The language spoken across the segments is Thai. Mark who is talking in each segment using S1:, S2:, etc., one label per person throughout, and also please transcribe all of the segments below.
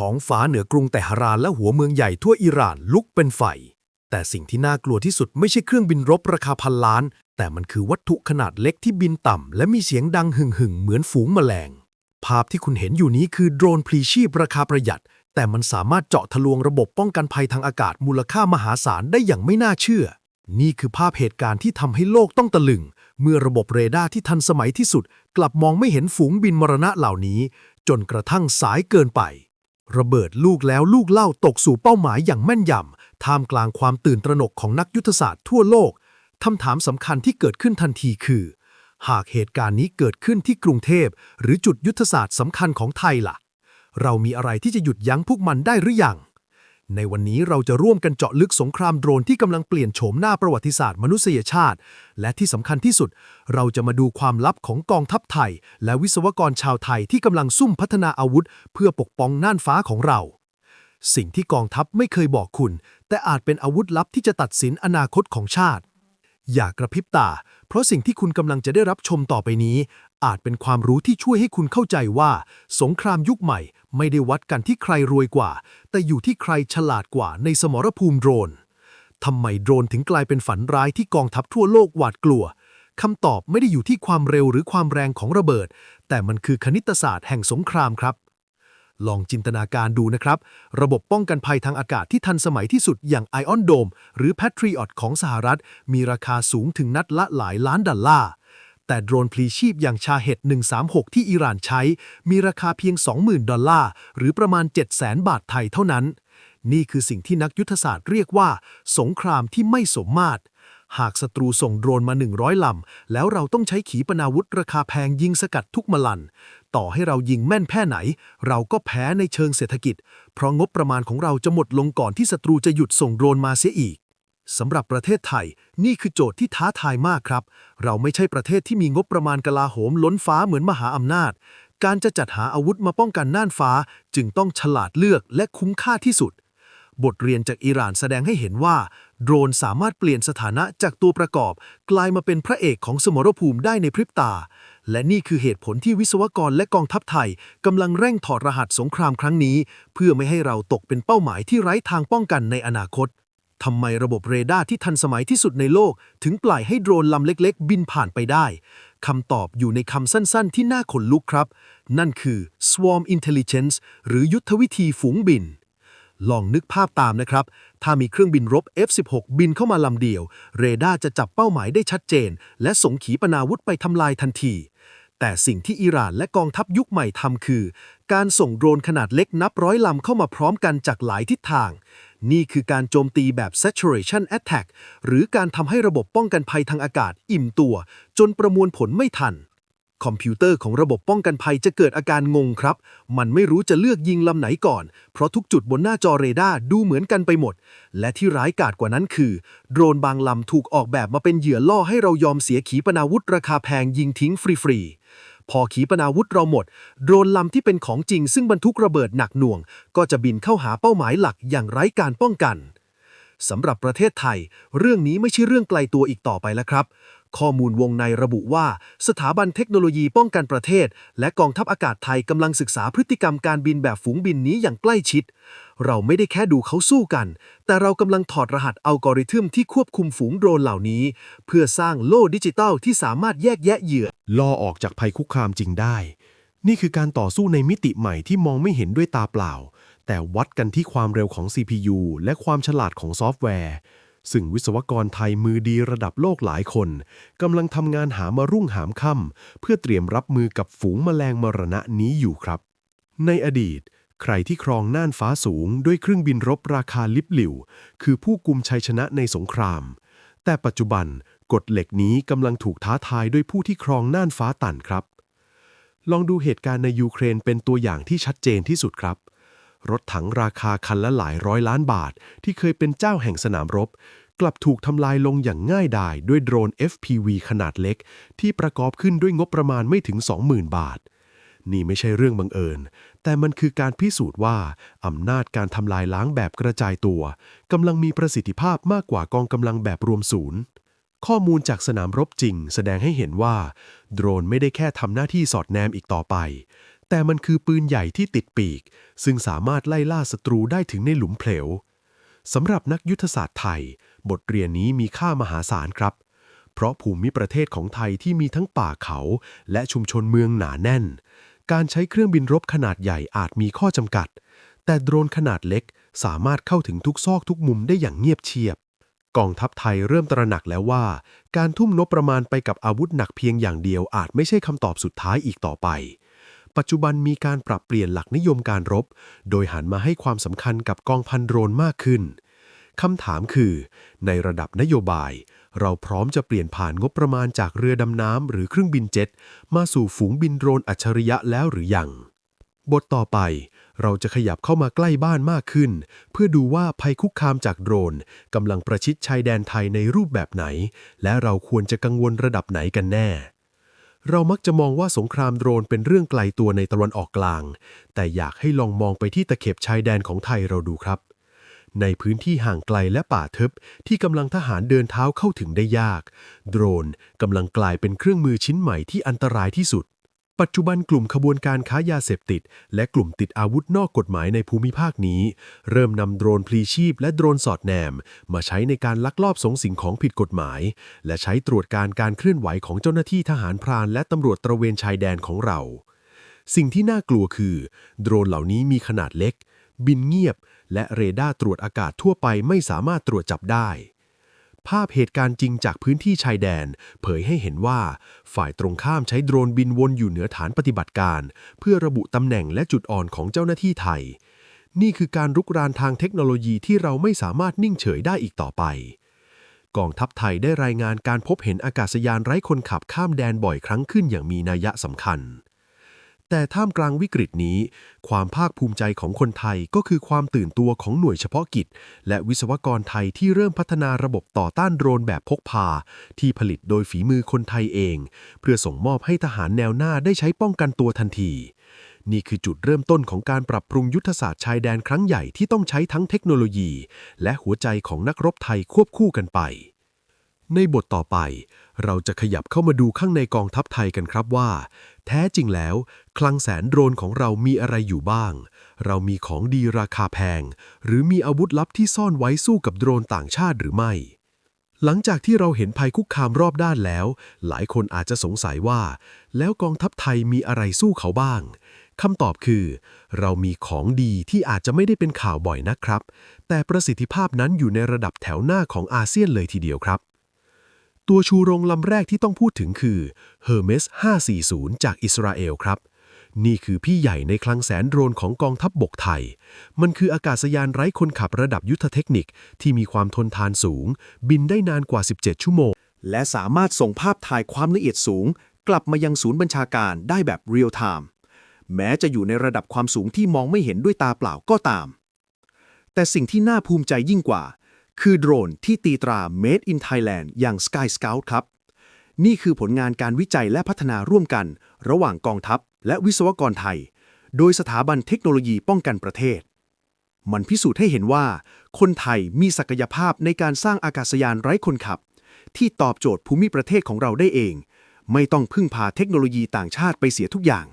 S1: ท้องฟ้าเหนือกรุงเตหรานและหัวเมืองใหญ่ทั่วอิหร่านลุกเป็นไฟ แต่สิ่งที่น่ากลัวที่สุดไม่ใช่เครื่องบินรบราคาพันล้าน แต่มันคือวัตถุขนาดเล็กที่บินต่ำ และมีเสียงดังหึ่งหึ่งๆเหมือนฝูงแมลง ภาพที่คุณเห็นอยู่นี้คือโดรนพลีชีพราคาประหยัด แต่มันสามารถเจาะทะลวงระบบป้องกันภัยทางอากาศมูลค่ามหาศาลได้อย่างไม่น่าเชื่อ นี่คือภาพเหตุการณ์ที่ทำให้โลกต้องตะลึง เมื่อระบบเรดาร์ที่ทันสมัยที่สุด กลับมองไม่เห็นฝูงบินมรณะเหล่านี้ จนกระทั่งสายเกินไป ระเบิดลูกแล้วลูกเล่าตกสู่เป้าหมายอย่างแม่นยำท่ามกลางความตื่นตระหนกของนักยุทธศาสตร์ทั่วโลกคำถามสำคัญที่เกิดขึ้นทันทีคือ หากเหตุการณ์นี้เกิดขึ้นที่กรุงเทพ หรือจุดยุทธศาสตร์สำคัญของไทยล่ะ เรามีอะไรที่จะหยุดยั้งพวกมันได้หรือยัง ในวันนี้เราจะร่วมกันเจาะลึกสงครามโดรนที่กำลังเปลี่ยนโฉมหน้าประวัติศาสตร์มนุษยชาติ และที่สำคัญที่สุด เราจะมาดูความลับของกองทัพไทย และวิศวกรชาวไทยที่กำลังซุ่มพัฒนาอาวุธ เพื่อปกป้องน่านฟ้าของเรา สิ่งที่กองทัพไม่เคยบอกคุณ แต่อาจเป็นอาวุธลับที่จะตัดสินอนาคตของชาติ อย่ากระพริบตา เพราะสิ่งที่คุณกำลังจะได้รับชมต่อไปนี้ อาจเป็นความรู้ที่ช่วยให้คุณเข้าใจว่า สงครามยุคใหม่ไม่ได้วัดกันที่ใครรวยกว่า แต่อยู่ที่ใครฉลาดกว่าในสมรภูมิโดรนทำไมโดรนถึงกลายเป็นฝันร้ายที่กองทัพทั่วโลกหวาดกลัวคำตอบไม่ได้อยู่ที่ความเร็วหรือความแรงของระเบิด แต่มันคือคณิตศาสตร์แห่งสงครามครับ ลองจินตนาการดูนะครับ ระบบป้องกันภัยทางอากาศที่ทันสมัยที่สุดอย่าง Iron Dome หรือ Patriot ของสหรัฐ มีราคาสูงถึงนัดละหลายล้านดอลลาร์ แต่โดรนพลีชีพอย่างชาเฮด136 ที่อิหร่านใช้ มีราคาเพียง 20,000 ดอลลาร์ หรือประมาณ 700,000 บาทไทยเท่านั้น นี่คือสิ่งที่นักยุทธศาสตร์เรียกว่า สงครามที่ไม่สมมาตร หากศัตรูส่งโดรนมา 100 ลำ แล้วเราต้องใช้ขีปนาวุธราคาแพงยิงสกัดทุกมลัน ต่อให้เรายิงแม่นแค่ไหน เราก็แพ้ในเชิงเศรษฐกิจ เพราะงบประมาณของเราจะหมดลงก่อนที่ศัตรูจะหยุดส่งโดรนมาเสียอีก สำหรับประเทศไทย นี่คือโจทย์ที่ท้าทายมากครับ เราไม่ใช่ประเทศที่มีงบประมาณกลาโหมล้นฟ้าเหมือนมหาอำนาจ การจะจัดหาอาวุธมาป้องกันน่านฟ้า จึงต้องฉลาดเลือกและคุ้มค่าที่สุด บทเรียนจากอิหร่านแสดงให้เห็นว่า โดรนสามารถเปลี่ยนสถานะจากตัวประกอบ กลายมาเป็นพระเอกของสมรภูมิได้ในพริบตา และนี่คือเหตุผลที่วิศวกรและกองทัพไทยกำลังเร่งถอดรหัสสงครามครั้งนี้ เพื่อไม่ให้เราตกเป็นเป้าหมายที่ไร้ทางป้องกันในอนาคต ทำไมระบบเรดาร์ที่ทันสมัยที่สุดในโลก ถึงปล่อยให้โดรนลำเล็ก ๆ บินผ่านไปได้คำตอบอยู่ในคำสั้น ๆ ที่น่าขนลุกครับ นั่นคือ swarm intelligence หรือยุทธวิธีฝูงบิน ลองนึกภาพตามนะครับ ถ้ามีเครื่องบินรบ F-16 บินเข้ามาลำเดียว เรดาร์จะจับเป้าหมายได้ชัดเจน และส่งขีปนาวุธไปทำลายทันที แต่สิ่งที่อิหร่านและกองทัพยุคใหม่ทำคือ การส่งโดรนขนาดเล็กนับร้อยลำเข้ามาพร้อมกันจากหลายทิศทาง นี่คือการโจมตีแบบ saturation attack หรือการทำให้ระบบป้องกันภัยทางอากาศอิ่มตัว จนประมวลผลไม่ทัน คอมพิวเตอร์ของระบบป้องกันภัยจะเกิดอาการงงครับ มันไม่รู้จะเลือกยิงลำไหนก่อน เพราะทุกจุดบนหน้าจอเรดาร์ดูเหมือนกันไปหมด และที่ร้ายกาจกว่านั้นคือ โดรนบางลำถูกออกแบบมาเป็นเหยื่อล่อให้เรายอมเสียขีปนาวุธราคาแพงยิงทิ้งฟรีๆ พอขีปนาวุธเราหมด โดรนลำที่เป็นของจริงซึ่งบรรทุกระเบิดหนักหน่วง ก็จะบินเข้าหาเป้าหมายหลักอย่างไร้การป้องกันสำหรับประเทศไทย เรื่องนี้ไม่ใช่เรื่องไกลตัวอีกต่อไปแล้วครับ ข้อมูลวงในระบุว่า สถาบันเทคโนโลยีป้องกันประเทศ และกองทัพอากาศไทยกำลังศึกษาพฤติกรรมการบินแบบฝูงบินนี้อย่างใกล้ชิด เราไม่ได้แค่ดูเขาสู้กัน แต่เรากำลังถอดรหัสอัลกอริทึมที่ควบคุมฝูงโดรนเหล่านี้ เพื่อสร้างโล่ดิจิตัลที่สามารถแยกแยะเหยื่อ
S2: ล่อออกจากภัยคุกคามจริงได้ นี่คือการต่อสู้ในมิติใหม่ที่มองไม่เห็นด้วยตาเปล่า แต่วัดกันที่ความเร็วของ CPU และความฉลาดของซอฟต์แวร์ ซึ่งวิศวกรไทยมือดีระดับโลกหลายคนกำลังทำงานหามารุ่งหามค่ำเพื่อเตรียมรับมือกับฝูงแมลงมรณะนี้อยู่ครับ ในอดีต ใครที่ครองน่านฟ้าสูงด้วยเครื่องบินรบราคาลิบหลิว คือผู้กุมชัยชนะในสงคราม แต่ปัจจุบันกฎเหล็กนี้กำลังถูกท้าทายด้วยผู้ที่ครองน่านฟ้าต่ำครับ ลองดูเหตุการณ์ในยูเครนเป็นตัวอย่างที่ชัดเจนที่สุดครับ รถถังราคาคันละหลายร้อยล้านบาท ที่เคยเป็นเจ้าแห่งสนามรบ กลับถูกทำลายลงอย่างง่ายดายด้วยโดรน FPV ขนาดเล็ก ที่ประกอบขึ้นด้วยงบประมาณไม่ถึง 20,000 บาท นี่ไม่ใช่เรื่องบังเอิญ แต่มันคือการพิสูจน์ว่าอำนาจการทำลายล้างแบบกระจายตัวกำลังมีประสิทธิภาพมากกว่ากองกำลังแบบรวมศูนย์ข้อมูลจากสนามรบจริง แสดงให้เห็นว่า โดรนไม่ได้แค่ทำหน้าที่สอดแนมอีกต่อไป แต่มันคือปืนใหญ่ที่ติดปีก ซึ่งสามารถไล่ล่าศัตรูได้ถึงในหลุมเพลวสำหรับนักยุทธศาสตร์ไทย บทเรียนนี้มีค่ามหาศาลครับ เพราะภูมิประเทศของไทยที่มีทั้งป่าเขา และชุมชนเมืองหนาแน่น การใช้เครื่องบินรบขนาดใหญ่อาจมีข้อจำกัด แต่โดรนขนาดเล็กสามารถเข้าถึงทุกซอกทุกมุมได้อย่างเงียบเชียบ กองทัพไทยเริ่มตระหนักแล้วว่า การทุ่มงบประมาณไปกับอาวุธหนักเพียงอย่างเดียวอาจไม่ใช่คำตอบสุดท้ายอีกต่อไป ปัจจุบันมีการปรับเปลี่ยนหลักนิยมการรบ โดยหันมาให้ความสำคัญกับกองพันโดรนมากขึ้นคำถามคือ ในระดับนโยบาย เราพร้อมจะเปลี่ยนผ่านงบประมาณจากเรือดำน้ำหรือเครื่องบินเจ็ต มาสู่ฝูงบินโดรนอัจฉริยะแล้วหรือยัง บทต่อไป เราจะขยับเข้ามาใกล้บ้านมากขึ้น เพื่อดูว่าภัยคุกคามจากโดรนกำลังประชิดชายแดนไทยในรูปแบบไหน และเราควรจะกังวลระดับไหนกันแน่ เรามักจะมองว่าสงครามโดรนเป็นเรื่องไกลตัวในตะวันออกกลาง แต่อยากให้ลองมองไปที่ตะเข็บชายแดนของไทยเราดูครับ ในพื้นที่ห่างไกลและป่าทึบที่กำลังทหารเดินเท้าเข้าถึงได้ยาก โดรนกำลังกลายเป็นเครื่องมือชิ้นใหม่ที่อันตรายที่สุด ปัจจุบันกลุ่มขบวนการค้ายาเสพติด และกลุ่มติดอาวุธนอกกฎหมายในภูมิภาคนี้ เริ่มนำโดรนพลีชีพและโดรนสอดแนม มาใช้ในการลักลอบส่งสิ่งของผิดกฎหมาย และใช้ตรวจการการเคลื่อนไหวของเจ้าหน้าที่ทหารพราน และตำรวจตระเวนชายแดนของเรา สิ่งที่น่ากลัวคือ โดรนเหล่านี้มีขนาดเล็ก บินเงียบ และเรดาร์ตรวจอากาศทั่วไปไม่สามารถตรวจจับได้ ภาพเหตุการณ์จริงจากพื้นที่ชายแดน เผยให้เห็นว่า ฝ่ายตรงข้ามใช้โดรนบินวนอยู่เหนือฐานปฏิบัติการ เพื่อระบุตำแหน่งและจุดอ่อนของเจ้าหน้าที่ไทย นี่คือการรุกรานทางเทคโนโลยีที่เราไม่สามารถนิ่งเฉยได้อีกต่อไป กองทัพไทยได้รายงานการพบเห็นอากาศยานไร้คนขับข้ามแดนบ่อยครั้งขึ้นอย่างมีนัยสำคัญ แต่ท่ามกลางวิกฤตนี้ ความภาคภูมิใจของคนไทยก็คือความตื่นตัวของหน่วยเฉพาะกิจ และวิศวกรไทยที่เริ่มพัฒนาระบบต่อต้านโดรนแบบพกพา ที่ผลิตโดยฝีมือคนไทยเอง เพื่อส่งมอบให้ทหารแนวหน้าได้ใช้ป้องกันตัวทันที นี่คือจุดเริ่มต้นของการปรับปรุงยุทธศาสตร์ชายแดนครั้งใหญ่ที่ต้องใช้ทั้งเทคโนโลยี และหัวใจของนักรบไทยควบคู่กันไป ในบทต่อไป เราจะขยับเข้ามาดูข้างในกองทัพไทยกันครับว่า แท้จริงแล้ว คลังแสนโดรนของเรามีอะไรอยู่บ้าง เรามีของดีราคาแพง หรือมีอาวุธลับที่ซ่อนไว้สู้กับโดรนต่างชาติหรือไม่ หลังจากที่เราเห็นภัยคุกคามรอบด้านแล้ว หลายคนอาจจะสงสัยว่า แล้วกองทัพไทยมีอะไรสู้เขาบ้างคำตอบคือ เรามีของดีที่อาจจะไม่ได้เป็นข่าวบ่อยนะครับ แต่ประสิทธิภาพนั้นอยู่ในระดับแถวหน้าของอาเซียนเลยทีเดียวครับ ตัวชูโรงลำแรกที่ต้องพูดถึงคือ Hermes 540 จากอิสราเอลครับ นี่คือพี่ใหญ่ในคลังแสนโดรนของกองทัพบบกไทย มันคืออากาศยานไร้คนขับระดับยุทธเทคนิคที่มีความทนทานสูง บินได้นานกว่า 17 ชั่วโมง
S1: และสามารถส่งภาพถ่ายความละเอียดสูง กลับมายังศูนย์บัญชาการได้แบบเรียลไทม์แม้จะอยู่ในระดับความสูงที่มองไม่เห็นด้วยตาเปล่าก็ตาม แต่สิ่งที่น่าภูมิใจยิ่งกว่า คือโดรนที่ตีตรา Made in Thailand อย่าง Sky Scout ครับ นี่คือผลงานการวิจัยและพัฒนาร่วมกัน ระหว่างกองทัพ และวิศวกรไทย โดยสถาบันเทคโนโลยีป้องกันประเทศ มันพิสูจน์ให้เห็นว่า คนไทยมีศักยภาพในการสร้างอากาศยานไร้คนขับ ที่ตอบโจทย์ภูมิประเทศของเราได้เอง ไม่ต้องพึ่งพาเทคโนโลยีต่างชาติไปเสียทุกอย่าง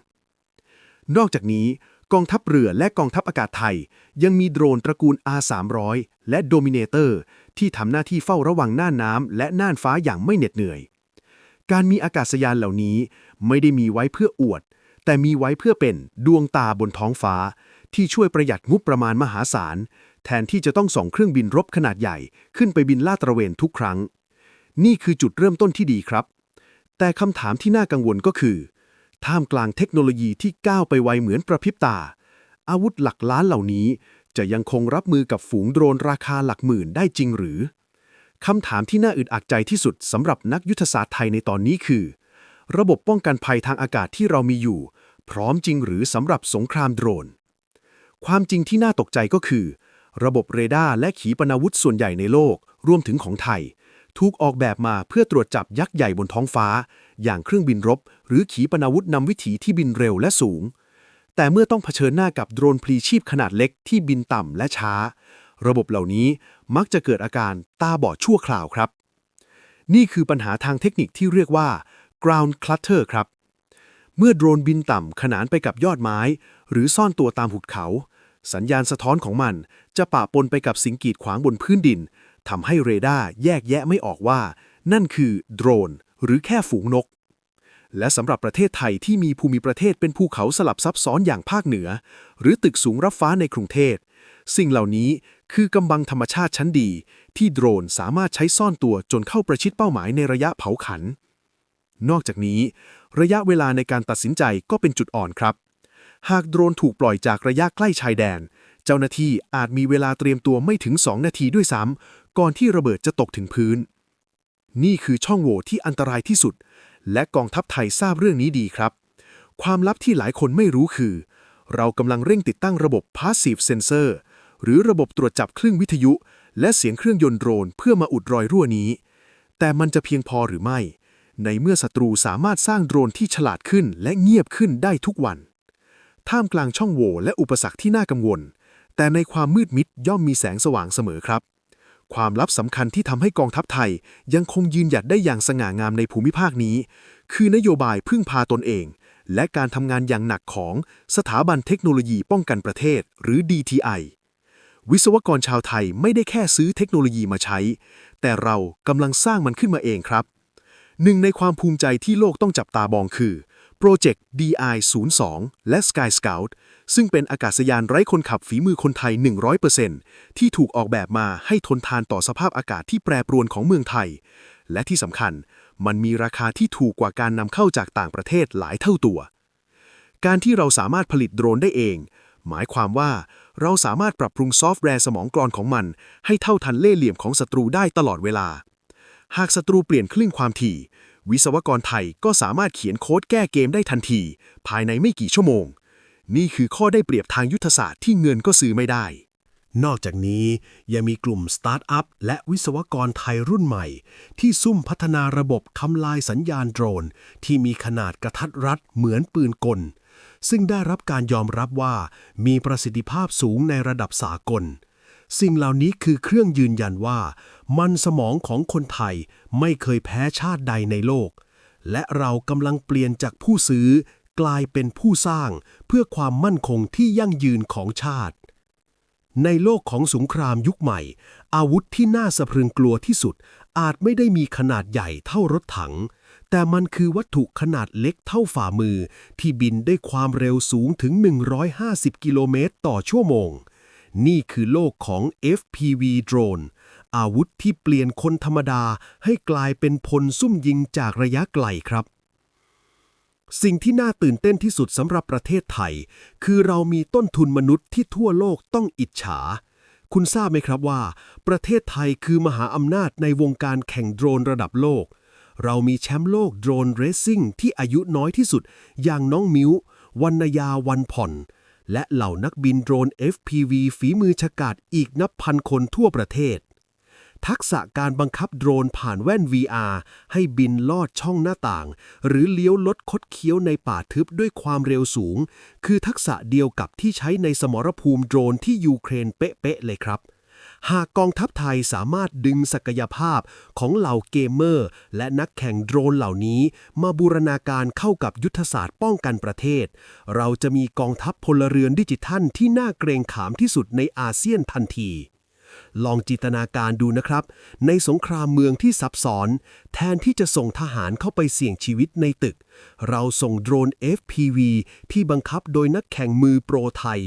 S1: นอกจากนี้ กองทัพเรือและกองทัพอากาศไทย ยังมีโดรนตระกูล R300 และ Dominator ที่ทำหน้าที่เฝ้าระวังน่านน้ำและน่านฟ้าอย่างไม่เหน็ดเหนื่อย การมีอากาศยานเหล่านี้ไม่ได้มีไว้เพื่ออวด แต่มีไว้เพื่อเป็นดวงตาบนท้องฟ้า ที่ช่วยประหยัดงบประมาณมหาศาล แทนที่จะต้องส่งเครื่องบินรบขนาดใหญ่ขึ้นไปบินลาดตระเวนทุกครั้ง นี่คือจุดเริ่มต้นที่ดีครับ แต่คำถามที่น่ากังวลก็คือ ท่ามกลางเทคโนโลยีที่ก้าวไปไวเหมือนประพริบตา อาวุธหลักล้านเหล่านี้จะยังคงรับมือกับฝูงโดรนราคาหลักหมื่นได้จริงหรือคำถามที่น่าอึดอัดใจที่สุดสำหรับนักยุทธศาสตร์ไทยในตอนนี้คือ ระบบป้องกันภัยทางอากาศที่เรามีอยู่ พร้อมจริงหรือสำหรับสงครามโดรน ความจริงที่น่าตกใจก็คือ ระบบเรดาร์และขีปนาวุธส่วนใหญ่ในโลก รวมถึงของไทย ถูกออกแบบมาเพื่อตรวจจับยักษ์ใหญ่บนท้องฟ้า อย่างเครื่องบินรบ หรือขีปนาวุธนำวิถีที่บินเร็วและสูง แต่เมื่อต้องเผชิญหน้ากับโดรนพลีชีพขนาดเล็กที่บินต่ำและช้า ระบบเหล่านี้มักจะเกิดอาการตาบอดชั่วคราวครับ นี่คือปัญหาทางเทคนิคที่เรียกว่า ground clutter ครับ
S3: เมื่อโดรนบินต่ำขนานไปกับยอดไม้ หรือซ่อนตัวตามหุบเขา สัญญาณสะท้อนของมันจะปะปนไปกับสิ่งกีดขวางบนพื้นดิน ทำให้เรดาร์แยกแยะไม่ออกว่า นั่นคือโดรน หรือแค่ฝูงนก และสำหรับประเทศไทยที่มีภูมิประเทศเป็นภูเขาสลับซับซ้อนอย่างภาคเหนือ หรือตึกสูงรับฟ้าในกรุงเทพสิ่งเหล่านี้คือกำบังธรรมชาติชั้นดี ที่โดรนสามารถใช้ซ่อนตัวจนเข้าประชิดเป้าหมายในระยะเผาขัน นอกจากนี้ ระยะเวลาในการตัดสินใจก็เป็นจุดอ่อนครับ หากโดรนถูกปล่อยจากระยะใกล้ชายแดน เจ้าหน้าที่อาจมีเวลาเตรียมตัวไม่ถึง 2 นาทีด้วยซ้ำ ก่อนที่ระเบิดจะตกถึงพื้น นี่คือช่องโหว่ที่อันตรายที่สุด และกองทัพไทยทราบเรื่องนี้ดีครับ ความลับที่หลายคนไม่รู้คือ เรากำลังเร่งติดตั้งระบบ Passive Sensor หรือระบบตรวจจับคลื่นวิทยุ และเสียงเครื่องยนต์โดรนเพื่อมาอุดรอยรั่วนี้ แต่มันจะเพียงพอหรือไม่ ในเมื่อศัตรูสามารถสร้างโดรนที่ฉลาดขึ้นและเงียบขึ้นได้ทุกวัน ท่ามกลางช่องโหว่และอุปสรรคที่น่ากังวล แต่ในความมืดมิดย่อมมีแสงสว่างเสมอครับ ความลับสำคัญที่ทำให้กองทัพไทย ยังคงยืนหยัดได้อย่างสง่างามในภูมิภาคนี้ คือนโยบายพึ่งพาตนเอง และการทำงานอย่างหนักของสถาบันเทคโนโลยีป้องกันประเทศ หรือ DTI วิศวกรชาวไทยไม่ได้แค่ซื้อเทคโนโลยีมาใช้ แต่เรากำลังสร้างมันขึ้นมาเองครับ หนึ่งในความภูมิใจที่โลกต้องจับตามองคือ โปรเจกต์ DI02 และ Sky Scout ซึ่งเป็นอากาศยานไร้คนขับฝีมือคนไทย 100%ที่ถูกออกแบบมาให้ทนทานต่อสภาพอากาศที่แปรปรวนของเมืองไทย และที่สำคัญ มันมีราคาที่ถูกกว่าการนำเข้าจากต่างประเทศหลายเท่าตัว การที่เราสามารถผลิตโดรนได้เอง หมายความว่าเราสามารถปรับปรุงซอฟต์แวร์สมองกรอนของมัน ให้เท่าทันเล่ห์เหลี่ยมของศัตรูได้ตลอดเวลา หากศัตรูเปลี่ยนคลื่นความถี่ วิศวกรไทยก็สามารถเขียนโค้ดแก้เกมได้ทันที ภายในไม่กี่ชั่วโมง นี่คือข้อได้เปรียบทางยุทธศาสตร์ที่เงินก็ซื้อไม่ได้
S1: นอกจากนี้ยังมีกลุ่มสตาร์ทอัพและวิศวกรไทยรุ่นใหม่ ที่ซุ่มพัฒนาระบบทำลายสัญญาณโดรน ที่มีขนาดกระทัดรัดเหมือนปืนกล ซึ่งได้รับการยอมรับว่ามีประสิทธิภาพสูงในระดับสากล สิ่งเหล่านี้คือเครื่องยืนยันว่า มันสมองของคนไทยไม่เคยแพ้ชาติใดในโลก และเรากำลังเปลี่ยนจากผู้ซื้อ กลายเป็นผู้สร้าง เพื่อความมั่นคงที่ยั่งยืนของชาติ ในโลกของสงครามยุคใหม่ อาวุธที่น่าสะพรึงกลัวที่สุด อาจไม่ได้มีขนาดใหญ่เท่ารถถัง แต่มันคือวัตถุขนาดเล็กเท่าฝ่ามือ ที่บินได้ความเร็วสูงถึง 150 กิโลเมตรต่อชั่วโมง นี่คือโลกของ FPV โดรนอาวุธที่เปลี่ยนคนธรรมดาให้กลายเป็นพลซุ่มยิงจากระยะไกลครับ สิ่งที่น่าตื่นเต้นที่สุดสำหรับประเทศไทย คือเรามีต้นทุนมนุษย์ที่ทั่วโลกต้องอิจฉา คุณทราบไหมครับว่า ประเทศไทยคือมหาอำนาจในวงการแข่งโดรนระดับโลก เรามีแชมป์โลกโดรนเรซซิ่งที่อายุน้อยที่สุด อย่างน้องมิววรรณยาวันผ่อน และเหล่านักบินโดรน FPV ฝีมือฉกาจอีกนับพันคนทั่วประเทศ ทักษะการบังคับโดรนผ่านแว่น VR ให้บินลอดช่องหน้าต่าง หรือเลี้ยวลดคดเคี้ยวในป่าทึบด้วยความเร็วสูง คือทักษะเดียวกับที่ใช้ในสมรภูมิโดรนที่ยูเครนเป๊ะๆเลยครับ หากกองทัพไทยสามารถดึงศักยภาพของเหล่าเกมเมอร์ และนักแข่งโดรนเหล่านี้ มาบูรณาการเข้ากับยุทธศาสตร์ป้องกันประเทศ เราจะมีกองทัพพลเรือนดิจิทัลที่น่าเกรงขามที่สุดในอาเซียนทันที ลองจินตนาการดูนะครับ ในสงครามเมืองที่ซับซ้อน แทนที่จะส่งทหารเข้าไปเสี่ยงชีวิตในตึก เราส่งโดรน FPV ที่บังคับโดยนักแข่งมือโปรไทย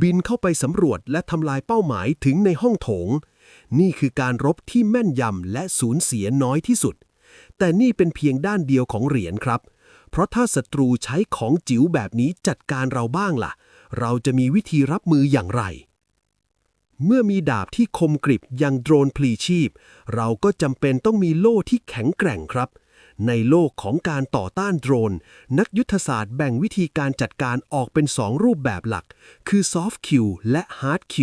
S1: บินเข้าไปสำรวจและทำลายเป้าหมายถึงในห้องโถง นี่คือการรบที่แม่นยำและสูญเสียน้อยที่สุด แต่นี่เป็นเพียงด้านเดียวของเหรียญครับ เพราะถ้าศัตรูใช้ของจิ๋วแบบนี้จัดการเราบ้างล่ะ เราจะมีวิธีรับมืออย่างไร เมื่อมีดาบที่คมกริบย่างโดรนพลีชีพ เราก็จำเป็นต้องมีโล่ที่แข็งแกร่งครับ ในโลกของการต่อต้านโดรน นักยุทธศาสตร์แบ่งวิธีการจัดการออกเป็น 2 รูปแบบหลัก คือ Soft Q และ Hard Q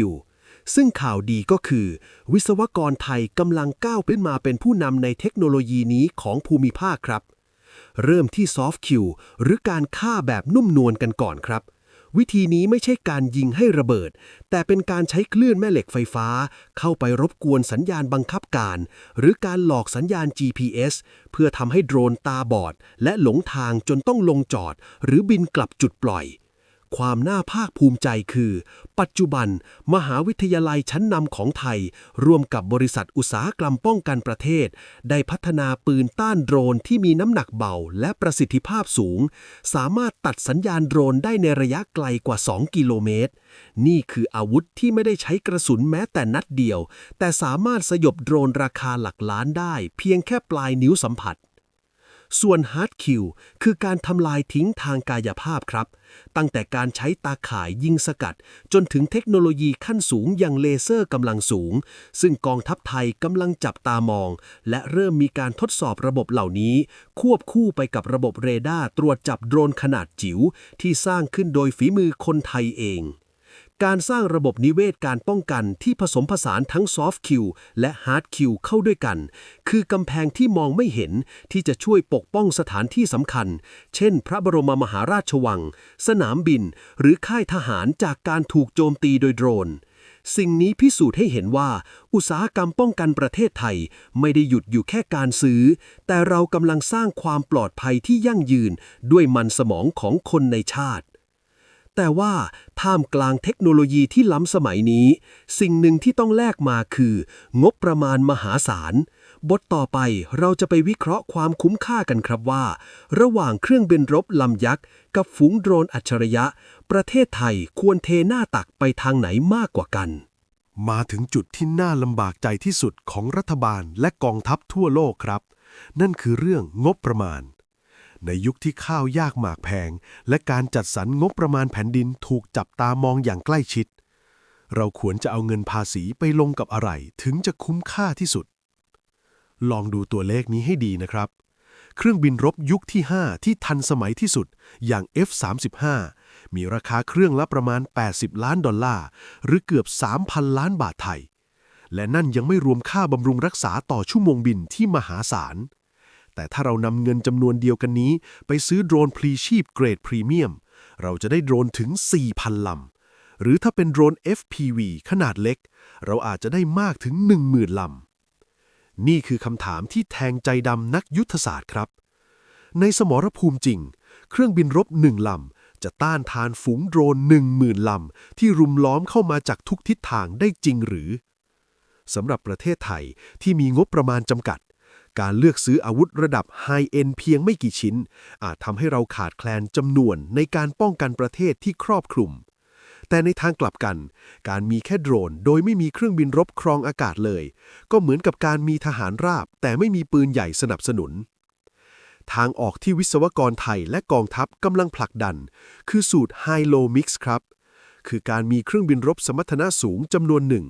S1: ซึ่งข่าวดีก็คือ วิศวกรไทยกำลังก้าวขึ้นมาเป็นผู้นำในเทคโนโลยีนี้ของภูมิภาคครับ เริ่มที่ Soft Q หรือการฆ่าแบบนุ่มนวลกันก่อนครับ
S2: วิธีนี้ไม่ใช่การยิงให้ระเบิด แต่เป็นการใช้คลื่นแม่เหล็กไฟฟ้า เข้าไปรบกวนสัญญาณบังคับการ หรือการหลอกสัญญาณ GPS เพื่อทำให้โดรนตาบอด และหลงทางจนต้องลงจอด หรือบินกลับจุดปล่อย ความน่าภาคภูมิใจคือ ปัจจุบัน มหาวิทยาลัยชั้นนำของไทย ร่วมกับบริษัทอุตสาหกรรมป้องกันประเทศ ได้พัฒนาปืนต้านโดรนที่มีน้ำหนักเบาและประสิทธิภาพสูง สามารถตัดสัญญาณโดรนได้ในระยะไกลกว่า 2 กิโลเมตร นี่คืออาวุธที่ไม่ได้ใช้กระสุนแม้แต่นัดเดียว แต่สามารถสยบโดรนราคาหลักล้านได้ เพียงแค่ปลายนิ้วสัมผัส ส่วน Hard Kill คือการทำลายทิ้งทางกายภาพครับ ตั้งแต่การใช้ตาข่ายยิงสกัด จนถึงเทคโนโลยีขั้นสูงอย่างเลเซอร์กำลังสูง ซึ่งกองทัพไทยกำลังจับตามอง และเริ่มมีการทดสอบระบบเหล่านี้ ควบคู่ไปกับระบบเรดาร์ตรวจจับโดรนขนาดจิ๋วที่สร้างขึ้นโดยฝีมือคนไทยเอง การสร้างระบบนิเวศการป้องกันที่ผสมผสานทั้ง Soft Kill และ Hard Kill เข้าด้วยกัน คือกำแพงที่มองไม่เห็นที่จะช่วยปกป้องสถานที่สำคัญ เช่น พระบรมมหาราชวัง สนามบิน หรือค่ายทหารจากการถูกโจมตีโดยโดรน สิ่งนี้พิสูจน์ให้เห็นว่า อุตสาหกรรมป้องกันประเทศไทย ไม่ได้หยุดอยู่แค่การซื้อ แต่เรากำลังสร้างความปลอดภัยที่ยั่งยืนด้วยมันสมองของคนในชาติ แต่ว่าท่ามกลางเทคโนโลยีที่ล้ำสมัยนี้ สิ่งหนึ่งที่ต้องแลกมาคือ งบประมาณมหาศาล บทต่อไปเราจะไปวิเคราะห์ความคุ้มค่ากันครับว่า ระหว่างเครื่องบินรบลำยักษ์ กับฝูงโดรนอัจฉริยะ ประเทศไทยควรเทหน้าตักไปทางไหนมากกว่ากัน
S1: มาถึงจุดที่น่าลำบากใจที่สุดของรัฐบาลและกองทัพทั่วโลกครับ นั่นคือเรื่องงบประมาณ ในยุคที่ข้าวยากหมากแพง และการจัดสรรงบประมาณแผ่นดินถูกจับตามองอย่างใกล้ชิด เราควรจะเอาเงินภาษีไปลงกับอะไรถึงจะคุ้มค่าที่สุด ลองดูตัวเลขนี้ให้ดีนะครับ เครื่องบินรบยุคที่ 5 ที่ทันสมัยที่สุดอย่าง F-35 มีราคาเครื่องละประมาณ 80 ล้านดอลลาร์ หรือเกือบ 3,000 ล้านบาทไทย และนั่นยังไม่รวมค่าบำรุงรักษาต่อชั่วโมงบินที่มหาศาล แต่ถ้าเรานำเงินจำนวนเดียวกันนี้ ไปซื้อโดรนพลีชีพเกรดพรีเมียม เราจะได้โดรนถึง 4,000 ลำ หรือถ้าเป็นโดรน FPV ขนาดเล็ก เราอาจจะได้มากถึง 10,000 ลำ นี่คือคำถามที่แทงใจดำนักยุทธศาสตร์ครับ ในสมรภูมิจริง เครื่องบินรบหนึ่งลำ จะต้านทานฝูงโดรนหนึ่งหมื่นลำ ที่รุมล้อมเข้ามาจากทุกทิศทางได้จริงหรือสำหรับประเทศไทยที่มีงบประมาณจำกัด การเลือกซื้ออาวุธระดับไฮเอ็นเพียงไม่กี่ชิ้น อาจทำให้เราขาดแคลนจำนวนในการป้องกันประเทศที่ครอบคลุม แต่ในทางกลับกัน การมีแค่โดรน โดยไม่มีเครื่องบินรบครองอากาศเลย ก็เหมือนกับการมีทหารราบ แต่ไม่มีปืนใหญ่สนับสนุนทางออกที่วิศวกรไทยและกองทัพกำลังผลักดัน คือสูตร High Low Mix ครับ คือการมีเครื่องบินรบสมรรถนะสูงจำนวนหนึ่ง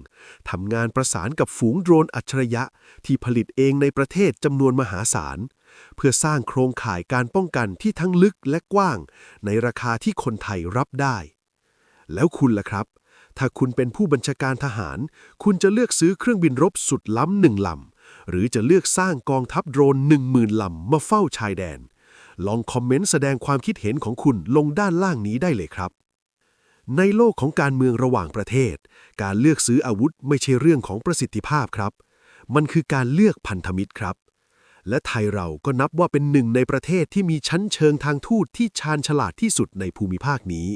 S1: ทำงานประสานกับฝูงโดรนอัจฉริยะ ที่ผลิตเองในประเทศจำนวนมหาศาล เพื่อสร้างโครงข่ายการป้องกันที่ทั้งลึกและกว้าง ในราคาที่คนไทยรับได้ แล้วคุณล่ะครับ ถ้าคุณเป็นผู้บัญชาการทหาร คุณจะเลือกซื้อเครื่องบินรบสุดล้ำหนึ่งลำหรือจะเลือกสร้างกองทัพโดรนหนึ่งหมื่นลำมาเฝ้าชายแดนลองคอมเมนต์แสดงความคิดเห็นของคุณลงด้านล่างนี้ได้เลยครับ ในโลกของการเมืองระหว่างประเทศ การเลือกซื้ออาวุธไม่ใช่เรื่องของประสิทธิภาพครับ มันคือการเลือกพันธมิตรครับ และไทยเราก็นับว่าเป็นหนึ่งในประเทศที่มีชั้นเชิงทางทูตที่ชาญฉลาดที่สุดในภูมิภาคนี้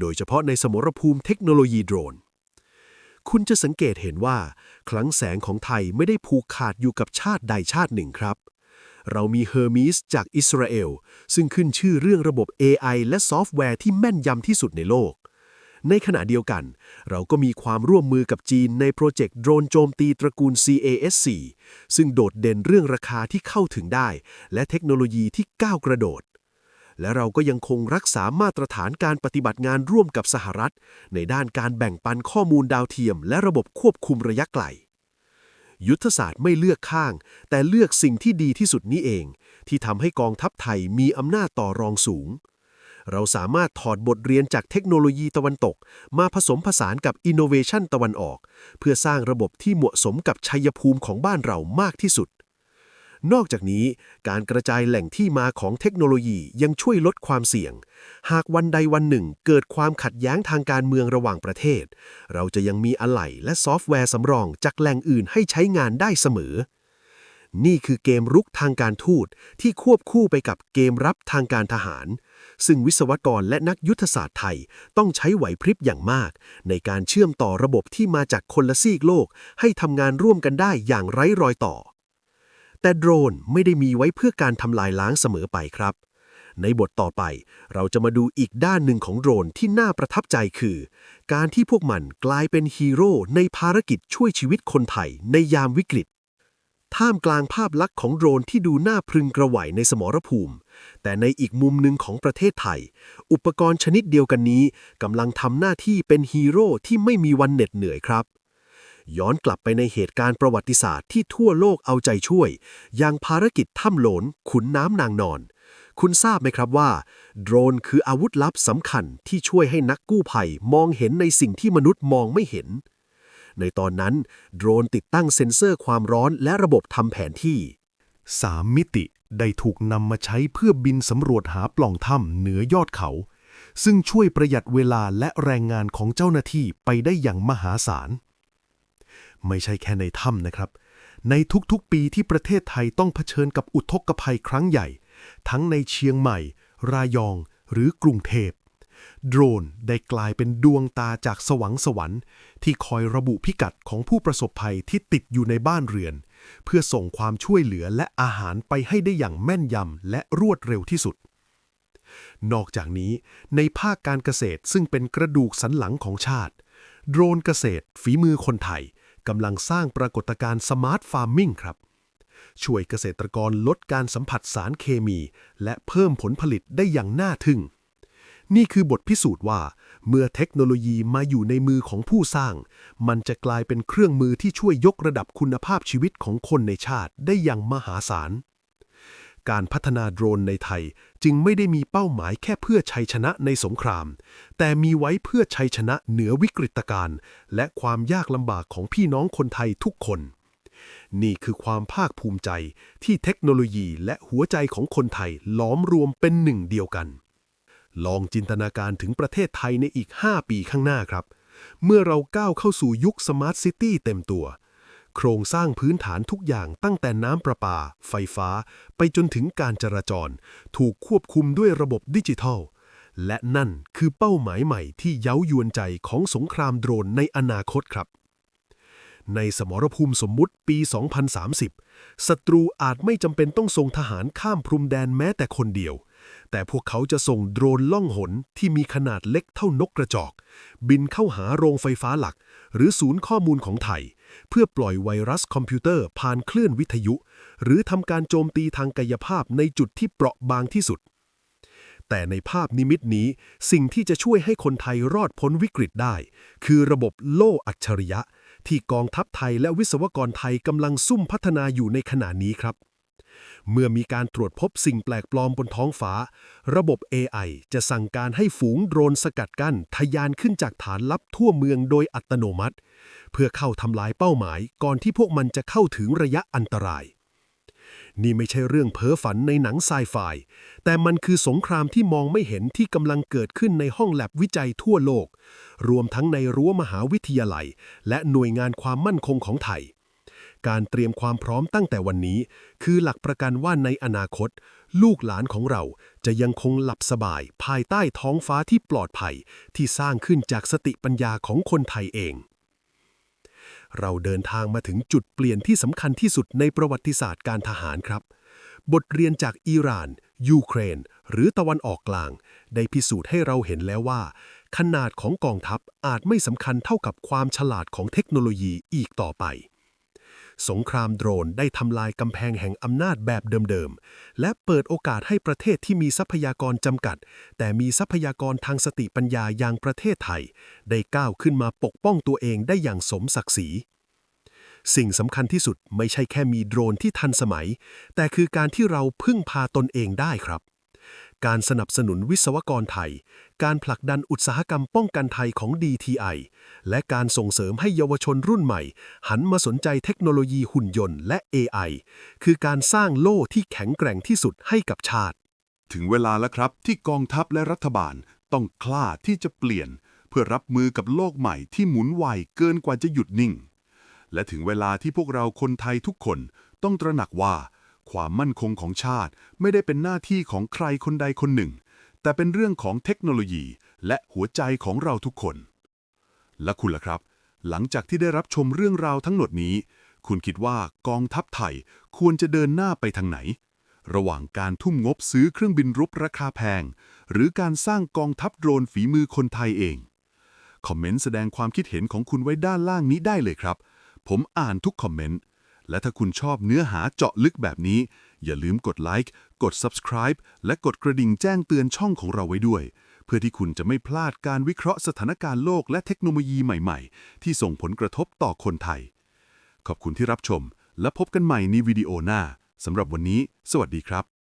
S1: โดยเฉพาะในสมรภูมิเทคโนโลยีโดรน คุณจะสังเกตเห็นว่า คลังแสงของไทยไม่ได้ผูกขาดอยู่กับชาติใดชาติหนึ่งครับเรามีเฮอร์มิสจากอิสราเอลซึ่งขึ้นชื่อเรื่องระบบ AI และซอฟต์แวร์ที่แม่นยำที่สุดในโลก ในขณะเดียวกัน เราก็มีความร่วมมือกับจีนในโปรเจกต์โดรนโจมตีตระกูล CAS4 ซึ่งโดดเด่นเรื่องราคาที่เข้าถึงได้ และเทคโนโลยีที่ก้าวกระโดด และเราก็ยังคงรักษามาตรฐานการปฏิบัติงานร่วมกับสหรัฐ ในด้านการแบ่งปันข้อมูลดาวเทียม และระบบควบคุมระยะไกลยุทธศาสตร์ไม่เลือกข้าง แต่เลือกสิ่งที่ดีที่สุดนี้เอง ที่ทำให้กองทัพไทยมีอำนาจต่อรองสูง เราสามารถถอดบทเรียนจากเทคโนโลยีตะวันตก มาผสมผสานกับอินโนเวชันตะวันออก เพื่อสร้างระบบที่เหมาะสมกับชัยภูมิของบ้านเรามากที่สุด
S2: นอกจากนี้ การกระจายแหล่งที่มาของเทคโนโลยียังช่วยลดความเสี่ยง หากวันใดวันหนึ่งเกิดความขัดแย้งทางการเมืองระหว่างประเทศ เราจะยังมีอะไหล่และซอฟต์แวร์สำรองจากแหล่งอื่นให้ใช้งานได้เสมอนี่คือเกมรุกทางการทูตที่ควบคู่ไปกับเกมรับทางการทหาร ซึ่งวิศวกรและนักยุทธศาสตร์ไทยต้องใช้ไหวพริบอย่างมาก ในการเชื่อมต่อระบบที่มาจากคนละซีกโลก ให้ทำงานร่วมกันได้อย่างไร้รอยต่อ แต่โดรนไม่ได้มีไว้เพื่อการทำลายล้างเสมอไปครับ ในบทต่อไปเราจะมาดูอีกด้านหนึ่งของโดรนที่น่าประทับใจคือ การที่พวกมันกลายเป็นฮีโร่ในภารกิจช่วยชีวิตคนไทยในยามวิกฤตท่ามกลางภาพลักษณ์ของโดรนที่ดูน่าพรึงกระไหวในสมรภูมิ แต่ในอีกมุมหนึ่งของประเทศไทย อุปกรณ์ชนิดเดียวกันนี้กำลังทำหน้าที่เป็นฮีโร่ที่ไม่มีวันเหน็ดเหนื่อยครับ ย้อนกลับไปในเหตุการณ์ประวัติศาสตร์ที่ทั่วโลกเอาใจช่วย อย่างภารกิจถ้ำโหลนขุนน้ำนางนอน คุณทราบไหมครับว่า โดรนคืออาวุธลับสำคัญที่ช่วยให้นักกู้ภัยมองเห็นในสิ่งที่มนุษย์มองไม่เห็นในตอนนั้น โดรนติดตั้งเซ็นเซอร์ความร้อนและระบบทำแผนที่
S1: สามมิติ ได้ถูกนำมาใช้เพื่อบินสำรวจหาปล่องถ้ำเหนือยอดเขา ซึ่งช่วยประหยัดเวลาและแรงงานของเจ้าหน้าที่ไปได้อย่างมหาศาล ไม่ใช่แค่ในถ้ำนะครับ ในทุกๆปีที่ประเทศไทยต้องเผชิญกับอุทกภัยครั้งใหญ่ ทั้งในเชียงใหม่ รายอง หรือกรุงเทพโดรนได้กลายเป็นดวงตาจากสวรรค์สวรรค์ ที่คอยระบุพิกัดของผู้ประสบภัยที่ติดอยู่ในบ้านเรือน เพื่อส่งความช่วยเหลือและอาหารไปให้ได้อย่างแม่นยำและรวดเร็วที่สุด นอกจากนี้ ในภาคการเกษตรซึ่งเป็นกระดูกสันหลังของชาติ โดรนเกษตร ฝีมือคนไทยกำลังสร้างปรากฏการณ์สมาร์ทฟาร์มิงครับ ช่วยเกษตรกรลดการสัมผัสสารเคมี และเพิ่มผลผลิตได้อย่างน่าทึ่ง นี่คือบทพิสูจน์ว่า เมื่อเทคโนโลยีมาอยู่ในมือของผู้สร้าง มันจะกลายเป็นเครื่องมือที่ช่วยยกระดับคุณภาพชีวิตของคนในชาติได้อย่างมหาศาล การพัฒนาโดรนในไทยจึงไม่ได้มีเป้าหมายแค่เพื่อชัยชนะในสงคราม แต่มีไว้เพื่อชัยชนะเหนือวิกฤตการณ์และความยากลำบากของพี่น้องคนไทยทุกคนนี่คือความภาคภูมิใจที่เทคโนโลยีและหัวใจของคนไทยล้อมรวมเป็นหนึ่งเดียวกัน ลองจินตนาการถึงประเทศไทยในอีก 5 ปีข้างหน้าครับ เมื่อเราก้าวเข้าสู่ยุคสมาร์ทซิตี้เต็มตัว โครงสร้างพื้นฐานทุกอย่างตั้งแต่น้ำประปา ไฟฟ้า ไปจนถึงการจราจร ถูกควบคุมด้วยระบบดิจิทัล และนั่นคือเป้าหมายใหม่ที่เย้ายวนใจของสงครามโดรนในอนาคตครับในสมรภูมิสมมุติปี 2030 ศัตรูอาจไม่จำเป็นต้องส่งทหารข้ามพรมแดนแม้แต่คนเดียว แต่พวกเขาจะส่งโดรนล่องหนที่มีขนาดเล็กเท่านกกระจอก บินเข้าหาโรงไฟฟ้าหลัก หรือศูนย์ข้อมูลของไทย เพื่อปล่อยไวรัสคอมพิวเตอร์ผ่านคลื่นวิทยุ หรือทำการโจมตีทางกายภาพในจุดที่เปราะบางที่สุด แต่ในภาพนิมิตนี้ สิ่งที่จะช่วยให้คนไทยรอดพ้นวิกฤตได้ คือระบบโล่อัจฉริยะ ที่กองทัพไทยและวิศวกรไทยกำลังซุ่มพัฒนาอยู่ในขณะนี้ครับ เมื่อมีการตรวจพบสิ่งแปลกปลอมบนท้องฟ้า ระบบ AI จะสั่งการให้ฝูงโดรนสกัดกั้นทะยานขึ้นจากฐานลับทั่วเมืองโดยอัตโนมัติ เพื่อเข้าทำลายเป้าหมาย ก่อนที่พวกมันจะเข้าถึงระยะอันตราย นี่ไม่ใช่เรื่องเพ้อฝันในหนังไซไฟ แต่มันคือสงครามที่มองไม่เห็นที่กำลังเกิดขึ้นในห้องแลบวิจัยทั่วโลก รวมทั้งในรั้วมหาวิทยาลัย และหน่วยงานความมั่นคงของไทย การเตรียมความพร้อมตั้งแต่วันนี้ คือหลักประกันว่าในอนาคต ลูกหลานของเราจะยังคงหลับสบาย ภายใต้ท้องฟ้าที่ปลอดภัย ที่สร้างขึ้นจากสติปัญญาของคนไทยเอง เราเดินทางมาถึงจุดเปลี่ยนที่สำคัญที่สุดในประวัติศาสตร์การทหารครับ บทเรียนจากอิหร่าน ยูเครน หรือตะวันออกกลาง ได้พิสูจน์ให้เราเห็นแล้วว่าขนาดของกองทัพอาจไม่สำคัญเท่ากับความฉลาดของเทคโนโลยีอีกต่อไป สงครามโดรนได้ทำลายกำแพงแห่งอำนาจแบบเดิมๆ และเปิดโอกาสให้ประเทศที่มีทรัพยากรจำกัด แต่มีทรัพยากรทางสติปัญญาอย่างประเทศไทย ได้ก้าวขึ้นมาปกป้องตัวเองได้อย่างสมศักดิ์ศรีสิ่งสำคัญที่สุดไม่ใช่แค่มีโดรนที่ทันสมัย แต่คือการที่เราพึ่งพาตนเองได้ครับ
S2: การสนับสนุนวิศวกรไทย การผลักดันอุตสาหกรรมป้องกันไทยของ DTI และการส่งเสริมให้เยาวชนรุ่นใหม่ หันมาสนใจเทคโนโลยีหุ่นยนต์และ AI คือการสร้างโล่ที่แข็งแกร่งที่สุดให้กับชาติ
S1: ถึงเวลาแล้วครับที่กองทัพและรัฐบาลต้องคล้าที่จะเปลี่ยน เพื่อรับมือกับโลกใหม่ที่หมุนไวเกินกว่าจะหยุดนิ่ง และถึงเวลาที่พวกเราคนไทยทุกคนต้องตระหนักว่า ความมั่นคงของชาติไม่ได้เป็นหน้าที่ของใครคนใดคนหนึ่ง แต่เป็นเรื่องของเทคโนโลยี และหัวใจของเราทุกคน และคุณล่ะครับ หลังจากที่ได้รับชมเรื่องราวทั้งหมดนี้ คุณคิดว่ากองทัพไทยควรจะเดินหน้าไปทางไหน ระหว่างการทุ่มงบซื้อเครื่องบินรบราคาแพง หรือการสร้างกองทัพโดรนฝีมือคนไทยเองคอมเมนต์แสดงความคิดเห็นของคุณไว้ด้านล่างนี้ได้เลยครับ ผมอ่านทุกคอมเมนต์ และถ้าคุณชอบเนื้อหาเจาะลึกแบบนี้ อย่าลืมกดไลค์กด subscribe และกดกระดิ่งแจ้งเตือนช่องของเราไว้ด้วย เพื่อที่คุณจะไม่พลาดการวิเคราะห์สถานการณ์โลกและเทคโนโลยีใหม่ๆ ที่ส่งผลกระทบต่อคนไทย ขอบคุณที่รับชม และพบกันใหม่ในวิดีโอหน้าสำหรับวันนี้ สวัสดีครับ